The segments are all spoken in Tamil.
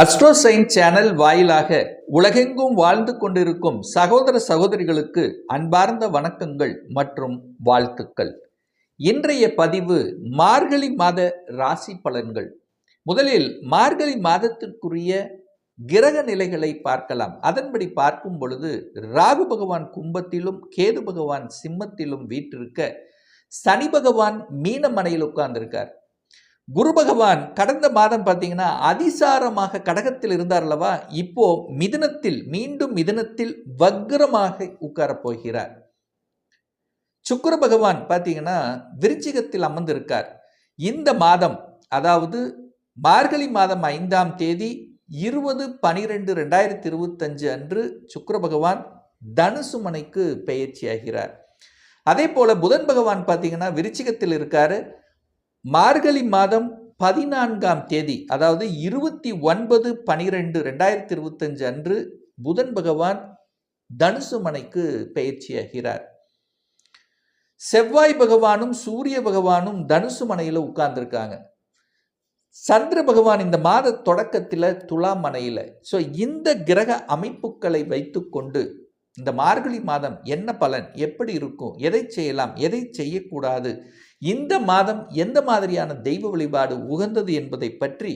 அஸ்ட்ரோசைன் சேனல் வாயிலாக உலகெங்கும் வாழ்ந்து கொண்டிருக்கும் சகோதர சகோதரிகளுக்கு அன்பார்ந்த வணக்கங்கள் மற்றும் வாழ்த்துக்கள். இன்றைய பதிவு மார்கழி மாத ராசி பலன்கள். முதலில் மார்கழி மாதத்திற்குரிய கிரக நிலைகளை பார்க்கலாம். அதன்படி பார்க்கும் பொழுது ராகு பகவான் கும்பத்திலும் கேது பகவான் சிம்மத்திலும் வீற்றிருக்க சனி பகவான் மீனமனையில் உட்கார்ந்திருக்கார். குரு பகவான் கடந்த மாதம் பார்த்தீங்கன்னா அதிசாரமாக கடகத்தில் இருந்தார் அல்லவா? இப்போ மிதனத்தில் மீண்டும் மிதனத்தில் வக்ரமாக உட்காரப் போகிறார். சுக்கர பகவான் பார்த்தீங்கன்னா விருச்சிகத்தில் அமர்ந்திருக்கார். இந்த மாதம் அதாவது மார்கழி மாதம் ஐந்தாம் தேதி இருபது பனிரெண்டு ரெண்டாயிரத்தி இருபத்தஞ்சு அன்று சுக்கர பகவான் தனுசு மனைக்கு பெயர்ச்சியாகிறார். அதே போல புதன் பகவான் பார்த்தீங்கன்னா விருச்சிகத்தில் இருக்காரு. மார்கழி மாதம் பதினான்காம் தேதி அதாவது இருபத்தி ஒன்பது பனிரெண்டு ரெண்டாயிரத்தி இருபத்தஞ்சு அன்று புதன் பகவான் தனுசு மனைக்கு பயிற்சியாகிறார் செவ்வாய் பகவானும் சூரிய பகவானும் தனுசு மனையில் உட்கார்ந்துருக்காங்க. சந்திர பகவான் இந்த மாத தொடக்கத்தில் துலா மனையில். ஸோ இந்த கிரக அமைப்புகளை வைத்துக்கொண்டு இந்த மார்கழி மாதம் என்ன பலன் எப்படி இருக்கும் எதை செய்யலாம் எதை செய்யக்கூடாது இந்த மாதம் எந்த மாதிரியான தெய்வ வழிபாடு உகந்தது என்பதை பற்றி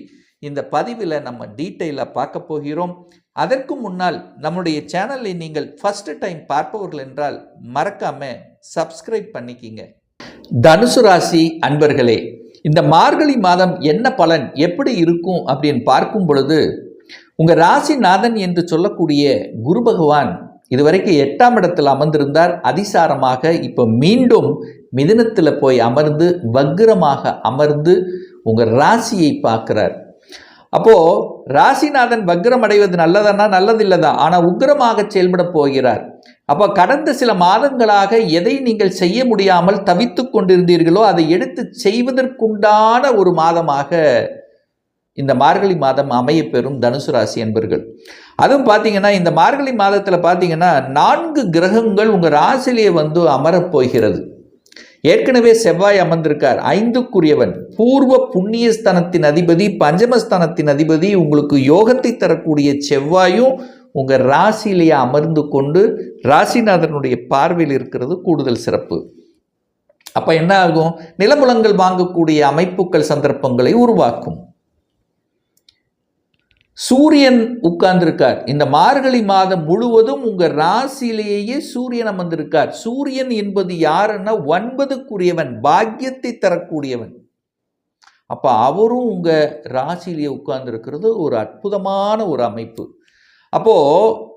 இந்த பதிவில் நம்ம டீட்டெயிலாக பார்க்க போகிறோம். அதற்கு முன்னால் நம்முடைய சேனலை நீங்கள் ஃபஸ்ட்டு டைம் பார்ப்பவர்கள் என்றால் மறக்காம சப்ஸ்கிரைப் பண்ணிக்கிங்க. தனுசு ராசி அன்பர்களே இந்த மார்கழி மாதம் என்ன பலன் எப்படி இருக்கும் அப்படின்னு பார்க்கும் பொழுது உங்கள் ராசிநாதன் என்று சொல்லக்கூடிய குரு பகவான் இதுவரைக்கும் எட்டாம் இடத்தில் அமர்ந்திருந்தார். அதிசாரமாக இப்போ மீண்டும் மிதினத்தில் போய் அமர்ந்து வக்ரமாக அமர்ந்து உங்கள் ராசியை பார்க்குறார். அப்போது ராசிநாதன் வக்ரம் அடைவது நல்லதானா? நல்லதில்லை தான் ஆனால் உக்ரமாக செயல்பட போகிறார். அப்போ கடந்த சில மாதங்களாக எதை நீங்கள் செய்ய முடியாமல் தவித்து கொண்டிருந்தீர்களோ அதை எடுத்து செய்வதற்குண்டான ஒரு மாதமாக இந்த மார்கழி மாதம் அமைய பெறும் தனுசு ராசி என்பர்கள் அதுவும் பார்த்தீங்கன்னா இந்த மார்கழி மாதத்தில் பார்த்தீங்கன்னா நான்கு கிரகங்கள் உங்கள் ராசிலேயே வந்து அமரப்போகிறது ஏற்கனவே செவ்வாய் அமர்ந்திருக்கார். ஐந்துக்குரியவன். பூர்வ புண்ணியஸ்தானத்தின் அதிபதி பஞ்சமஸ்தானத்தின் அதிபதி உங்களுக்கு யோகத்தை தரக்கூடிய செவ்வாயும் உங்கள் ராசியிலேயே அமர்ந்து கொண்டு ராசிநாதனுடைய பார்வையில் இருக்கிறது கூடுதல் சிறப்பு. அப்போ என்ன ஆகும்? நிலமுலங்கள் வாங்கக்கூடிய அமைப்புகள் சந்தர்ப்பங்களை உருவாக்கும். சூரியன் உட்கார்ந்திருக்கார். இந்த மார்கழி மாதம் முழுவதும் உங்கள் ராசியிலேயே சூரியன் அமர்ந்திருக்கார். சூரியன் என்பது யாருன்னா ஒன்பதுக்குரியவன் பாக்கியத்தை தரக்கூடியவன். அப்போ அவரும் உங்கள் ராசியிலேயே உட்கார்ந்துருக்கிறது ஒரு அற்புதமான ஒரு அமைப்பு. அப்போது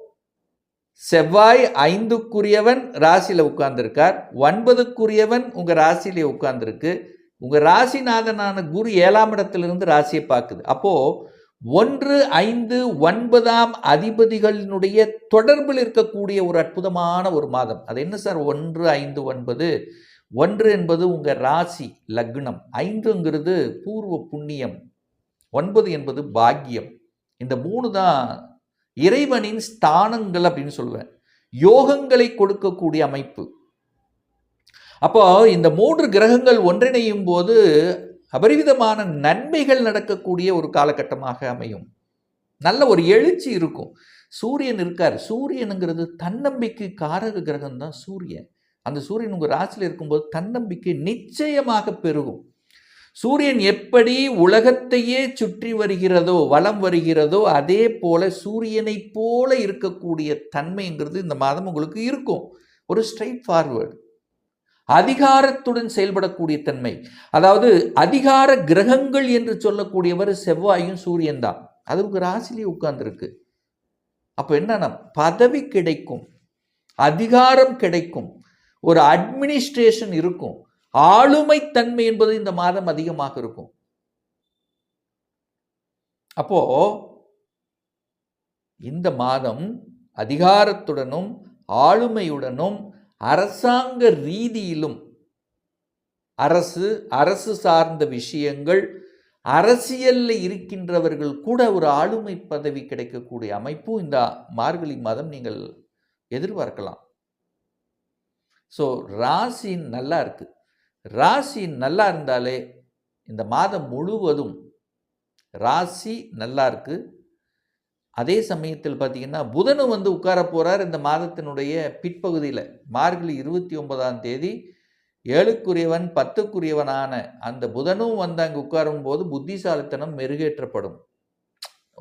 செவ்வாய் ஐந்துக்குரியவன் ராசியில் உட்கார்ந்துருக்கார். ஒன்பதுக்குரியவன் உங்கள் ராசியிலே உட்கார்ந்துருக்கு. உங்கள் ராசிநாதனான குரு ஏழாம் இடத்திலிருந்து ராசியை பார்க்குது. அப்போது ஒன்று ஐந்து ஒன்பதாம் அதிபதிகளினுடைய தொடர்பில் இருக்கக்கூடிய ஒரு அற்புதமான ஒரு மாதம். அது என்ன சார்? ஒன்று ஐந்து ஒன்பது. ஒன்று என்பது உங்கள் ராசி லக்னம். ஐந்துங்கிறது பூர்வ புண்ணியம். ஒன்பது என்பது பாக்கியம். இந்த மூணு தான் இறைவனின் ஸ்தானங்கள் அப்படின்னு சொல்லுவேன். யோகங்களை கொடுக்கக்கூடிய அமைப்பு. அப்போ இந்த மூன்று கிரகங்கள் ஒன்றிணையும் போது அபரிவிதமான நன்மைகள் நடக்கக்கூடிய ஒரு காலகட்டமாக அமையும். நல்ல ஒரு எழுச்சி இருக்கும். சூரியன் இருக்கார். சூரியனுங்கிறது தன்னம்பிக்கை காரக கிரகம் தான் சூரியன். அந்த சூரியன் உங்கள் ராசியில் இருக்கும்போது தன்னம்பிக்கை நிச்சயமாக பெருகும். சூரியன் எப்படி உலகத்தையே சுற்றி வருகிறதோ வலம் வருகிறதோ அதே போல சூரியனைப் போல இருக்கக்கூடிய தன்மைங்கிறது இந்த மாதம் உங்களுக்கு இருக்கும். ஒரு ஸ்ட்ரைட் ஃபார்வேர்டு அதிகாரத்துடன் செயல்படக்கூடிய தன்மை. அதாவது அதிகார கிரகங்கள் என்று சொல்லக்கூடியவர் செவ்வாயும் சூரியன் தான். அதுக்கு ராசிலேயே உட்கார்ந்துருக்கு. அப்போ என்னன்னா பதவி கிடைக்கும். அதிகாரம் கிடைக்கும். ஒரு அட்மினிஸ்ட்ரேஷன் இருக்கும். ஆளுமை தன்மை என்பது இந்த மாதம் அதிகமாக இருக்கும். அப்போ இந்த மாதம் அதிகாரத்துடனும் ஆளுமையுடனும் அரசாங்க ரீதியிலும் அரசு அரசு சார்ந்த விஷயங்கள் அரசியலில் இருக்கின்றவர்கள் கூட ஒரு ஆளுமை பதவி கிடைக்கக்கூடிய அமைப்பும் இந்த மார்கழி மாதம் நீங்கள் எதிர்பார்க்கலாம். ஸோ ராசி நல்லா இருக்கு. ராசி நல்லா இருந்தாலே இந்த மாதம் முழுவதும் ராசி நல்லா இருக்குது அதே சமயத்தில் பார்த்தீங்கன்னா புதனும் வந்து உட்கார போகிறார் இந்த மாதத்தினுடைய பிற்பகுதியில். மார்கழி இருபத்தி ஒன்பதாம் தேதி ஏழுக்குரியவன் பத்துக்குரியவனான அந்த புதனும் வந்து அங்கே உட்காரும் போது புத்திசாலித்தனம் மெருகேற்றப்படும்.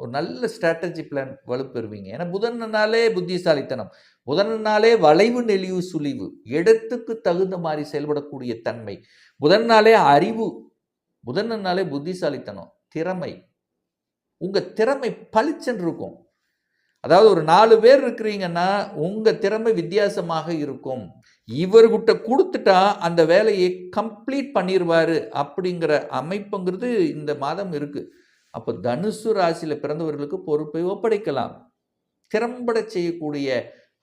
ஒரு நல்ல ஸ்ட்ராட்டஜி பிளான் வலுப்பெறுவீங்க. ஏன்னா புதனாலே புத்திசாலித்தனம். புதனாலே வளைவு நெளிவு சுழிவு. இடத்துக்கு தகுந்த மாதிரி செயல்படக்கூடிய தன்மை. புதனாலே அறிவு. புதனாலே புத்திசாலித்தனம். திறமை. உங்கள் திறமை பளிச்சென்று இருக்கும் அதாவது ஒரு நாலு பேர் இருக்கிறீங்கன்னா உங்கள் திறமை வித்தியாசமாக இருக்கும். இவர்கிட்ட கொடுத்துட்டா அந்த வேலையை கம்ப்ளீட் பண்ணிடுவார் அப்படிங்கிற அமைப்புங்கிறது இந்த மாதம் இருக்குது அப்போ தனுசு ராசியில் பிறந்தவர்களுக்கு பொறுப்பை ஒப்படைக்கலாம். திறம்பட செய்யக்கூடிய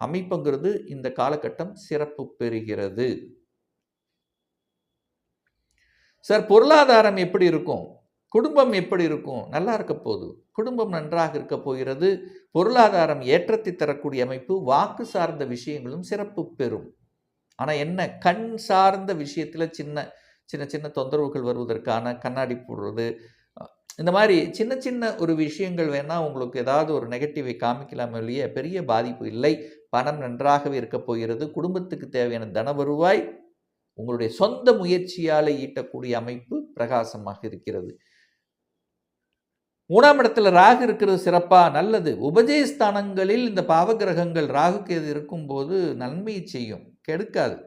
அமைப்புங்கிறது இந்த காலகட்டம் சிறப்பு பெறுகிறது. சார் பொருளாதாரம் எப்படி இருக்கும்? குடும்பம் எப்படி இருக்கும்? நல்லா இருக்க போகுது. குடும்பம் நன்றாக இருக்க போகிறது. பொருளாதாரம் ஏற்றத்தை தரக்கூடிய அமைப்பு வாக்கு சார்ந்த விஷயங்களும் சிறப்பு பெறும். ஆனால் என்ன? கண் சார்ந்த விஷயத்தில் சின்ன சின்ன சின்ன தொந்தரவுகள் வருவதற்கான கண்ணாடி போடுறது. இந்த மாதிரி சின்ன சின்ன ஒரு விஷயங்கள் வேணால் உங்களுக்கு ஏதாவது ஒரு நெகட்டிவை காமிக்கலாம் இல்லையே பெரிய பாதிப்பு இல்லை. பணம் நன்றாகவே இருக்க போகிறது. குடும்பத்துக்கு தேவையான தன வருவாய் உங்களுடைய சொந்த முயற்சியால் ஈட்டக்கூடிய அமைப்பு பிரகாசமாக இருக்கிறது. மூணாம் இடத்துல ராகு இருக்கிறது சிறப்பாக நல்லது. உபஜயஸ்தானங்களில் இந்த பாவகிரகங்கள் ராகுக்கு எது இருக்கும்போது நன்மையை செய்யும். கெடுக்காது.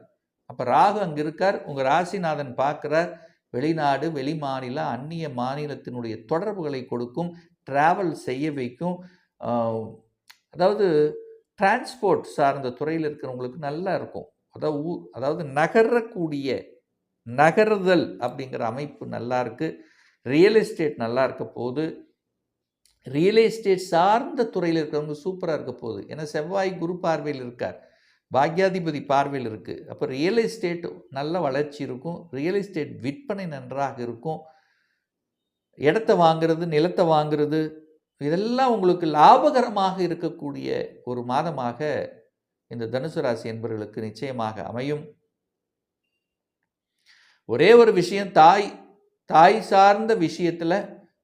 அப்போ ராகு அங்கே இருக்கார். உங்கள் ராசிநாதன் பார்க்குறார். வெளிநாடு வெளி மாநில அந்நிய மாநிலத்தினுடைய தொடர்புகளை கொடுக்கும். ட்ராவல் செய்ய வைக்கும். அதாவது டிரான்ஸ்போர்ட் சார்ந்த துறையில் இருக்கிறவங்களுக்கு நல்லா இருக்கும். அதாவது ஊ அதாவது நகரக்கூடிய நகர்தல் அப்படிங்கிற அமைப்பு நல்லா இருக்குது ரியல் எஸ்டேட் நல்லா இருக்க போது ரியல் எஸ்டேட் சார்ந்த துறையில் இருக்கிறவங்க சூப்பராக இருக்க போகுது. ஏன்னா செவ்வாய் குரு பார்வையில் இருக்கார். பாக்யாதிபதி பார்வையில் இருக்குது அப்போ ரியல் எஸ்டேட் நல்ல வளர்ச்சி இருக்கும். ரியல் எஸ்டேட் விற்பனை நன்றாக இருக்கும். இடத்த வாங்கிறது நிலத்தை வாங்கிறது இதெல்லாம் உங்களுக்கு லாபகரமாக இருக்கக்கூடிய ஒரு மாதமாக இந்த தனுசு ராசி என்பவர்களுக்கு நிச்சயமாக அமையும். ஒரே ஒரு விஷயம் தாய் தாய் சார்ந்த விஷயத்தில்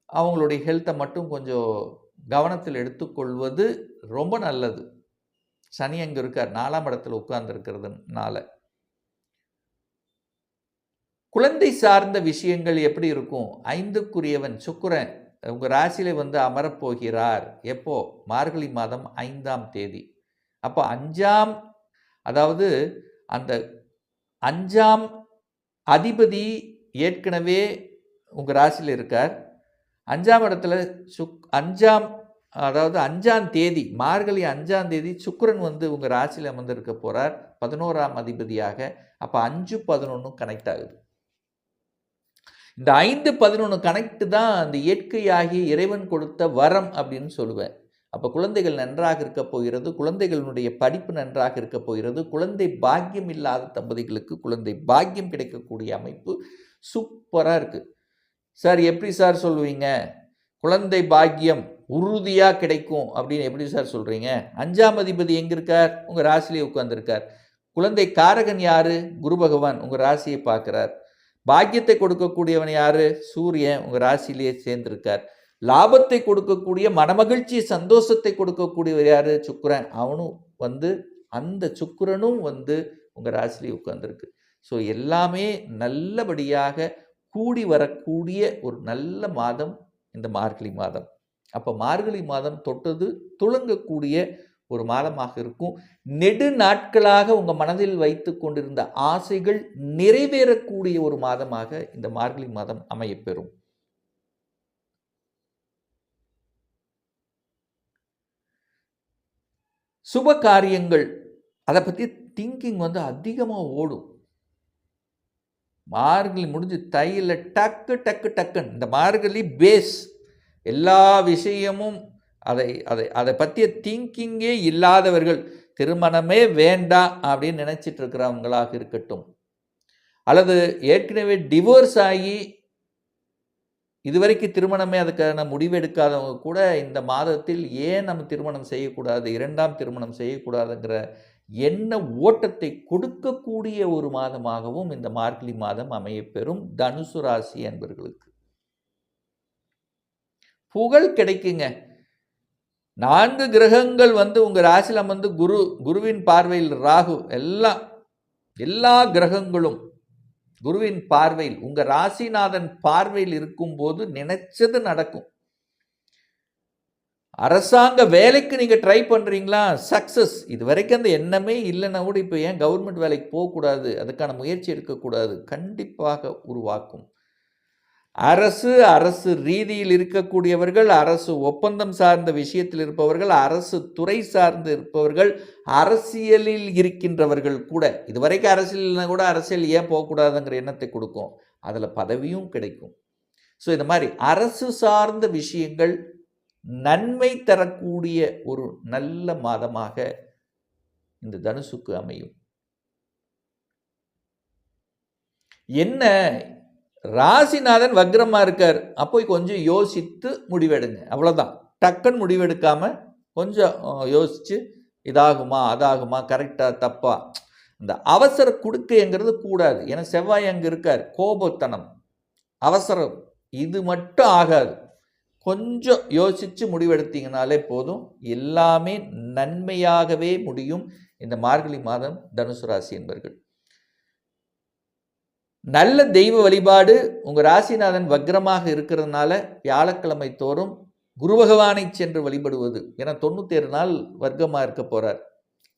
அவங்களுடைய ஹெல்த்தை மட்டும் கொஞ்சம் கவனத்தில் எடுத்துக்கொள்வது ரொம்ப நல்லது. சனி அங்கே இருக்கார். நாலாம் இடத்துல உட்கார்ந்துருக்கிறதுனால. குழந்தை சார்ந்த விஷயங்கள் எப்படி இருக்கும்? ஐந்துக்குரியவன் சுக்கரன் உங்கள் ராசியில் வந்து அமரப்போகிறார். எப்போ? மார்கழி மாதம் ஐந்தாம் தேதி. அப்போ அஞ்சாம் அதாவது அந்த அஞ்சாம் அதிபதி ஏற்கனவே உங்கள் ராசியில் இருக்கார். அஞ்சாம் இடத்துல சுக் அஞ்சாம் அதாவது அஞ்சாம் தேதி மார்கழி அஞ்சாம் தேதி சுக்கரன் வந்து உங்கள் ராசியில் அமர்ந்திருக்க போகிறார் பதினோராம் அதிபதியாக. அப்போ அஞ்சு பதினொன்று கனெக்ட் ஆகுது. இந்த ஐந்து பதினொன்று கனெக்ட் தான் அந்த இயற்கையாகி இறைவன் கொடுத்த வரம் அப்படின்னு சொல்லுவேன். அப்போ குழந்தைகள் நன்றாக இருக்க போகிறது குழந்தைகளுடைய படிப்பு நன்றாக இருக்க போகிறது குழந்தை பாக்கியம் இல்லாத தம்பதிகளுக்கு குழந்தை பாக்கியம் கிடைக்கக்கூடிய அமைப்பு சூப்பராக இருக்குது சார் எப்படி சார் சொல்லுவீங்க? குழந்தை பாக்கியம் உறுதியாக கிடைக்கும் அப்படின்னு எப்படி சார் சொல்கிறீங்க அஞ்சாம் அதிபதி எங்கே இருக்கார் உங்கள் ராசிலேயே உட்காந்துருக்கார் குழந்தை காரகன் யார்? குரு பகவான் உங்கள் ராசியை பார்க்குறார். பாக்கியத்தை கொடுக்கக்கூடியவன் யார்? சூரியன் உங்கள் ராசியிலேயே சேர்ந்திருக்கார். லாபத்தை கொடுக்கக்கூடிய மனமகிழ்ச்சி சந்தோஷத்தை கொடுக்கக்கூடியவர் யார்? சுக்கரன். அவனும் வந்து அந்த சுக்கரனும் வந்து உங்கள் ராசிலேயே உட்காந்துருக்கு ஸோ எல்லாமே நல்லபடியாக கூடி வரக்கூடிய ஒரு நல்ல மாதம் இந்த மார்கழி மாதம். அப்போ மார்கழி மாதம் தொட்டது துளங்கக்கூடிய ஒரு மாதமாக இருக்கும். நெடு நாட்களாக உங்கள் மனதில் வைத்து கொண்டிருந்த ஆசைகள் நிறைவேறக்கூடிய ஒரு மாதமாக இந்த மார்கழி மாதம் அமையப்பெறும். சுப காரியங்கள் அதை பற்றி திங்கிங் வந்து அதிகமாக ஓடும். மார்கழி முடிஞ்சு தையில் டக்கு டக்கு டக்குன்னு இந்த மார்கழி பேஸ் எல்லா விஷயமும் அதை அதை அதை பற்றிய திங்கிங்கே இல்லாதவர்கள் திருமணமே வேண்டாம் அப்படின்னு நினச்சிட்டு இருக்கிறவங்களாக இருக்கட்டும். அல்லது ஏற்கனவே டிவோர்ஸ் ஆகி இதுவரைக்கும் திருமணமே அதுக்கான முடிவெடுக்காதவங்க கூட இந்த மாதத்தில் ஏன் நம்ம திருமணம் செய்யக்கூடாது இரண்டாம் திருமணம் செய்யக்கூடாதுங்கிற என்ன ஓட்டத்தை கொடுக்கக்கூடிய ஒரு மாதமாகவும் இந்த மார்கழி மாதம் அமையப்பெறும் தனுசு ராசி என்பவர்களுக்கு புகழ் கிடைக்குங்க. நான்கு கிரகங்கள் வந்து உங்கள் ராசியில் வந்து குரு குருவின் பார்வையில் ராகு எல்லாம் எல்லா கிரகங்களும் குருவின் பார்வையில் உங்கள் ராசிநாதன் பார்வையில் இருக்கும்போது நினைச்சது நடக்கும். அரசாங்க வேலைக்கு நீங்கள் ட்ரை பண்ணுறீங்களா சக்ஸஸ் இது வரைக்கும் அந்த எண்ணமே இல்லைன்னா கூட இப்போ ஏன் கவர்மெண்ட் வேலைக்கு போகக்கூடாது? அதுக்கான முயற்சி எடுக்கக்கூடாது? கண்டிப்பாக உருவாக்கும். அரசு அரசு ரீதியில் இருக்கக்கூடியவர்கள் அரசு ஒப்பந்தம் சார்ந்த விஷயத்தில் இருப்பவர்கள் அரசு துறை சார்ந்து இருப்பவர்கள் அரசியலில் இருக்கின்றவர்கள் கூட. இதுவரைக்கும் அரசியல்னா கூட அரசியல் ஏன் போகக்கூடாதுங்கிற எண்ணத்தை கொடுக்கும். அதில் பதவியும் கிடைக்கும். ஸோ இந்த மாதிரி அரசு சார்ந்த விஷயங்கள் நன்மை தரக்கூடிய ஒரு நல்ல மாதமாக இந்த தனுசுக்கு அமையும். என்ன? ராசிநாதன் வக்ரமா இருக்கார். அப்போ கொஞ்சம் யோசித்து முடிவெடுங்க. அவ்வளோதான் டக்குன்னு முடிவெடுக்காம கொஞ்சம் யோசிச்சு இதாகுமா அதாகுமா கரெக்டாக தப்பா? இந்த அவசர குடுக்கைங்கிறது கூடாது. ஏன்னா செவ்வாய் அங்கே இருக்கார். கோபத்தனம் அவசரம் இது மட்டும் ஆகாது. கொஞ்சம் யோசித்து முடிவெடுத்தீங்கனாலே போதும். எல்லாமே நன்மையாகவே முடியும். இந்த மார்கழி மாதம் தனுசு ராசி என்பர்கள். நல்ல தெய்வ வழிபாடு உங்கள் ராசிநாதன் வக்ரமாக இருக்கிறதுனால வியாழக்கிழமை தோறும் குரு பகவானை சென்று வழிபடுவது. ஏன்னா தொண்ணூத்தேழு நாள் வர்க்கமாக இருக்க போகிறார்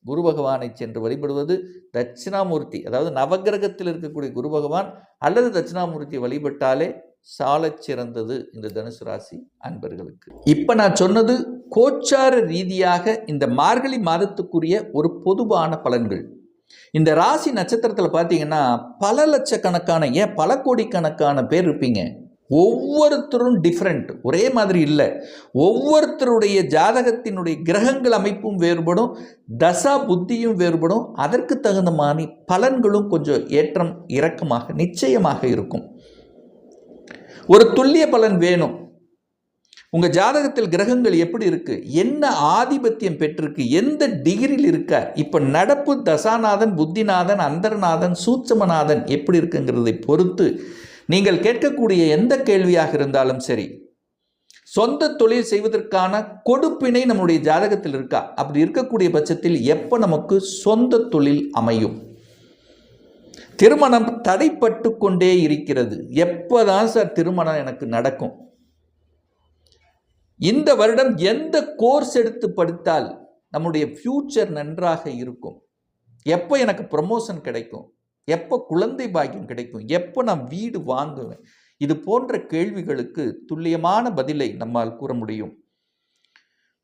குரு பகவானை சென்று வழிபடுவது தட்சிணாமூர்த்தி. அதாவது நவக்கிரகத்தில் இருக்கக்கூடிய குரு பகவான் அல்லது தட்சிணாமூர்த்தி வழிபட்டாலே சாலச் சிறந்தது இந்த தனுசு ராசி அன்பர்களுக்கு. இப்போ நான் சொன்னது கோச்சார ரீதியாக இந்த மார்கழி மாதத்துக்குரிய ஒரு பொதுவான பலன்கள். இந்த ராசி நட்சத்திரத்தில் பார்த்தீங்கன்னா பல லட்சக்கணக்கான ஏன் பல கோடிக்கணக்கான பேர் இருப்பீங்க. ஒவ்வொருத்தரும் டிஃப்ரெண்ட் ஒரே மாதிரி இல்லை. ஒவ்வொருத்தருடைய ஜாதகத்தினுடைய கிரகங்கள் அமைப்பும் வேறுபடும் தசா புத்தியும் வேறுபடும். அதற்கு தகுந்த மாதிரி பலன்களும் கொஞ்சம் ஏற்றம் இறக்கமாக நிச்சயமாக இருக்கும். ஒரு துல்லிய பலன் வேணும். உங்கள் ஜாதகத்தில் கிரகங்கள் எப்படி இருக்குது என்ன ஆதிபத்தியம் பெற்றிருக்கு? எந்த டிகிரியில் இருக்கார்? இப்போ நடப்பு தசாநாதன் புத்திநாதன் அந்தர்நாதன் சூட்சமநாதன் எப்படி இருக்குங்கிறதை பொறுத்து நீங்கள் கேட்கக்கூடிய எந்த கேள்வியாக இருந்தாலும் சரி சொந்த தொழில் செய்வதற்கான கொடுப்பினை நம்முடைய ஜாதகத்தில் இருக்கா? அப்படி இருக்கக்கூடிய பட்சத்தில் எப்போ நமக்கு சொந்த தொழில் அமையும்? திருமணம் தடைப்பட்டு கொண்டே இருக்கிறது. எப்போதான் சார் திருமணம் எனக்கு நடக்கும்? இந்த வருடம் எந்த கோர்ஸ் எடுத்து படித்தால் நம்முடைய ஃப்யூச்சர் நன்றாக இருக்கும்? எப்போ எனக்கு ப்ரமோஷன் கிடைக்கும்? எப்போ குழந்தை பாக்கியம் கிடைக்கும்? எப்போ நான் வீடு வாங்குவேன்? இது போன்ற கேள்விகளுக்கு துல்லியமான பதிலை நம்மால் கூற முடியும்.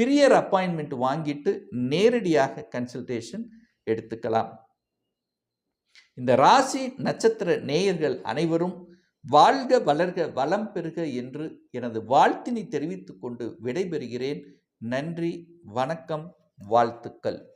பிரியர் அப்பாயின்மெண்ட் வாங்கிட்டு நேரடியாக கன்சல்டேஷன் எடுத்துக்கலாம். இந்த ராசி நட்சத்திர நேயர்கள் அனைவரும் வாழ்க வளர்க வளம் பெறுக என்று எனது வாழ்த்தினை தெரிவித்துக்கொண்டு விடைபெறுகிறேன். நன்றி வணக்கம் வாழ்த்துக்கள்.